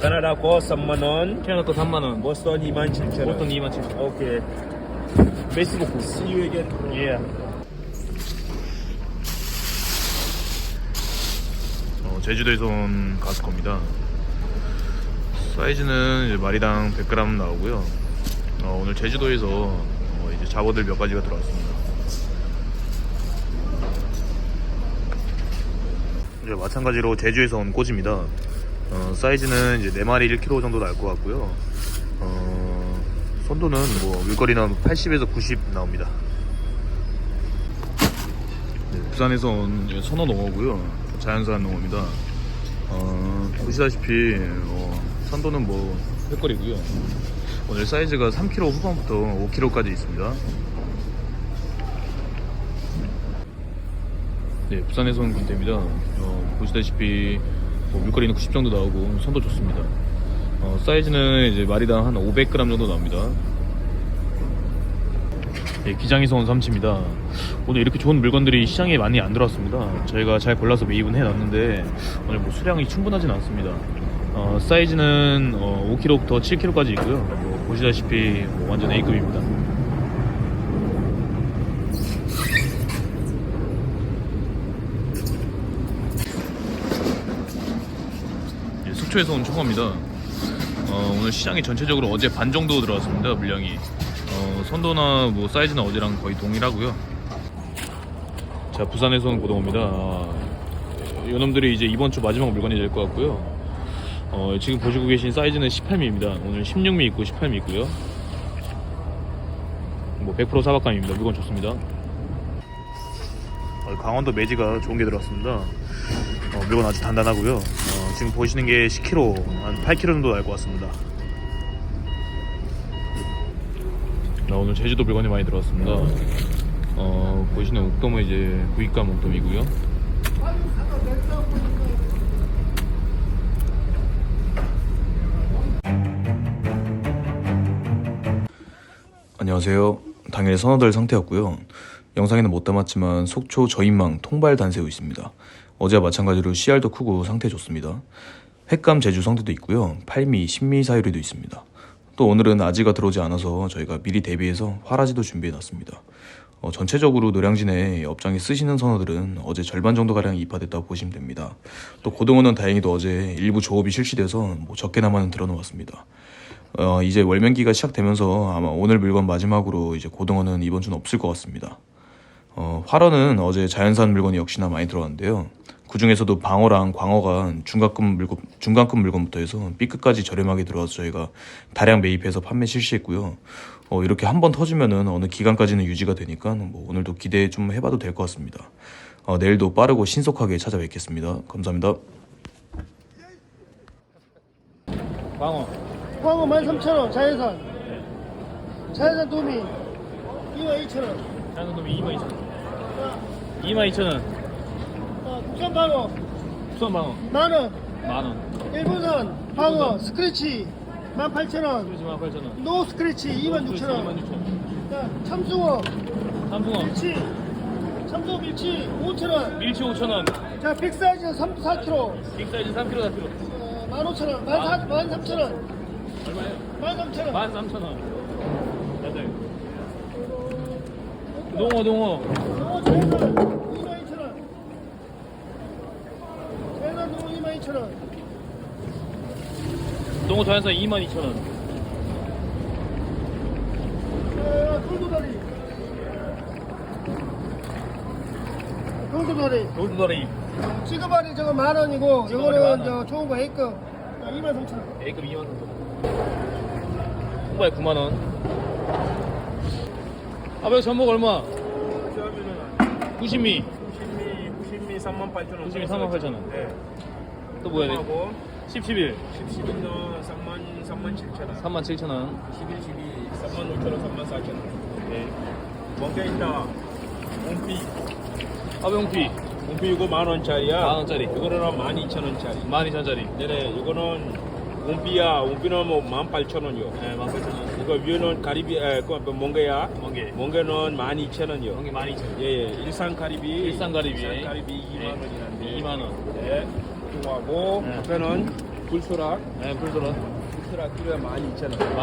캐나다 거 3만 원, 캐나다 거 3만 원. 보스턴 2만 7천 원. 보통 2만 7천 원. 오케이. 페이스북. See you again. 예. 어, 제주도에서 온 가스코입니다. 사이즈는 이제 마리당 100g 나오고요. 어, 오늘 제주도에서 어, 이제 잡어들 몇 가지가 들어왔습니다. 이제 마찬가지로 제주에서 온 꼬지입니다. 어, 사이즈는 이제 4마리 1kg 정도 나올 것 같고요. 어, 선도는 뭐 물거리는 80에서 90 나옵니다. 네, 부산에서 온 이제 선어 농어고요. 자연산 농어입니다. 어, 보시다시피 어, 선도는 뭐 횟거리고요. 오늘 사이즈가 3kg 후반부터 5kg까지 있습니다. 네, 부산에서 온 군대입니다. 어, 보시다시피 뭐 물거리는 90 정도 나오고 선도 좋습니다. 어, 사이즈는 이제 마리당 한 500g 정도 나옵니다. 예, 기장에서 온 삼치입니다. 오늘 이렇게 좋은 물건들이 시장에 많이 안 들어왔습니다. 저희가 잘 골라서 매입은 해놨는데 오늘 뭐 수량이 충분하진 않습니다. 어, 사이즈는 어, 5kg부터 7kg까지 있고요. 뭐 보시다시피 뭐 완전 A급입니다. 예, 속초에서 온 청어입니다. 어, 오늘 시장이 전체적으로 어제 반 정도 들어왔습니다. 물량이. 어, 선도나 뭐 사이즈는 어제랑 거의 동일하고요. 자, 부산에서 온 고등어입니다. 아, 이놈들이 이제 이번 주 마지막 물건이 될 것 같고요. 어, 지금 보시고 계신 사이즈는 18미입니다. 오늘 16미 있고 18미 있고요. 뭐 100% 사박감입니다. 물건 좋습니다. 어, 강원도 매지가 좋은 게 들어왔습니다. 어, 물건 아주 단단하고요. 어, 지금 보시는 게 10kg, 한 8kg 정도 날 것 같습니다. 나 오늘 제주도 물건이 많이 들어왔습니다. 어, 보시는 옥돔은 이제 구입감 옥돔이고요. 안녕하세요. 당일의 선어들 상태였고요. 영상에는 못 담았지만 속초 저인망 통발 단새우 있습니다. 어제와 마찬가지로 CR도 크고 상태 좋습니다. 횟감 제주 상태도 있고요. 8미, 10미 사유리도 있습니다. 또 오늘은 아지가 들어오지 않아서 저희가 미리 대비해서 화라지도 준비해놨습니다. 어, 전체적으로 노량진에 업장에 쓰시는 선어들은 어제 절반 정도 가량 입하됐다고 보시면 됩니다. 또 고등어는 다행히도 어제 일부 조업이 실시돼서 뭐 적게나마는 들어놓았습니다. 어, 이제 월명기가 시작되면서 아마 오늘 물건 마지막으로 이제 고등어는 이번 주는 없을 것 같습니다. 어, 활어는 어제 자연산 물건이 역시나 많이 들어왔는데요. 그 중에서도 방어랑 광어가 중간급 물건, 중간급 물건부터 해서 B급까지 저렴하게 들어와서 저희가 다량 매입해서 판매 실시했고요. 어, 이렇게 한 번 터지면은 어느 기간까지는 유지가 되니까 뭐 오늘도 기대 좀 해봐도 될 것 같습니다. 어, 내일도 빠르고 신속하게 찾아뵙겠습니다. 감사합니다. 광어. 광어 13,000원 자연산 자연산 도미 22,000원 자연산 놈이 2만 2천 원. 2만 2천 원. 어, 국산 방어 수원 방어. 만원 만 원. 일본산 방어 스크래치 18,000원 2만 8천 원. 노 스크래치 26,000원 6천 원. 자, 참숭어 삼풍어. 밀치 참숭어 밀치 5,000원 밀치 5천 원. 자 빅사이즈 3, 4kg 빅 사이즈 3kg 4kg. 어, 15,000원 13,000원 얼마예요? 13,000원 13,000원. 맞아요. 농어 농어. 농어 자연산 22,000원 자연산 농어 22,000원 농어 자연산 2만 2천 원. 자, 돌도다리 돌도다리 돌도다리 지급알이 저거 만 원이고 지급알이 이거는. 저 좋은 거 A급 2만 3천 원. A급 2만 원. 홍바에 9만 원. 아버지 전복 얼마? 그러면은 90미. 90미 90미 3만 8천 원. 90미 3만 8천 원. 네. 또 뭐야 돼? 하고 10, 11. 10는 3만 3만 7천 원. 3만 7천 원. 11, 12, 3만 5천 원, 3만 4천 원. 네. 뭔게 있다. 몽피. 아병피 몽피 이거 만 원짜리야. 만 원짜리. 이거는 만 이천 원짜리. 12,000원짜리. 네네. 이거는 몽피는 뭐만 팔천 원이요. 네, 18,000원. 이거 위에는 가리비, 에, 그 몽게야. 멍게. 몽게는 만 이천 원이요. 멍게 12,000원. 예, 예. 일산 가리비. 일산 가리비. 일산 가리비 2만 네. 원이란데. 2만 원. 네. 하고 네. 앞에는 불소락 네, 불도라. 불소락 키로에 12,000원 12,000원.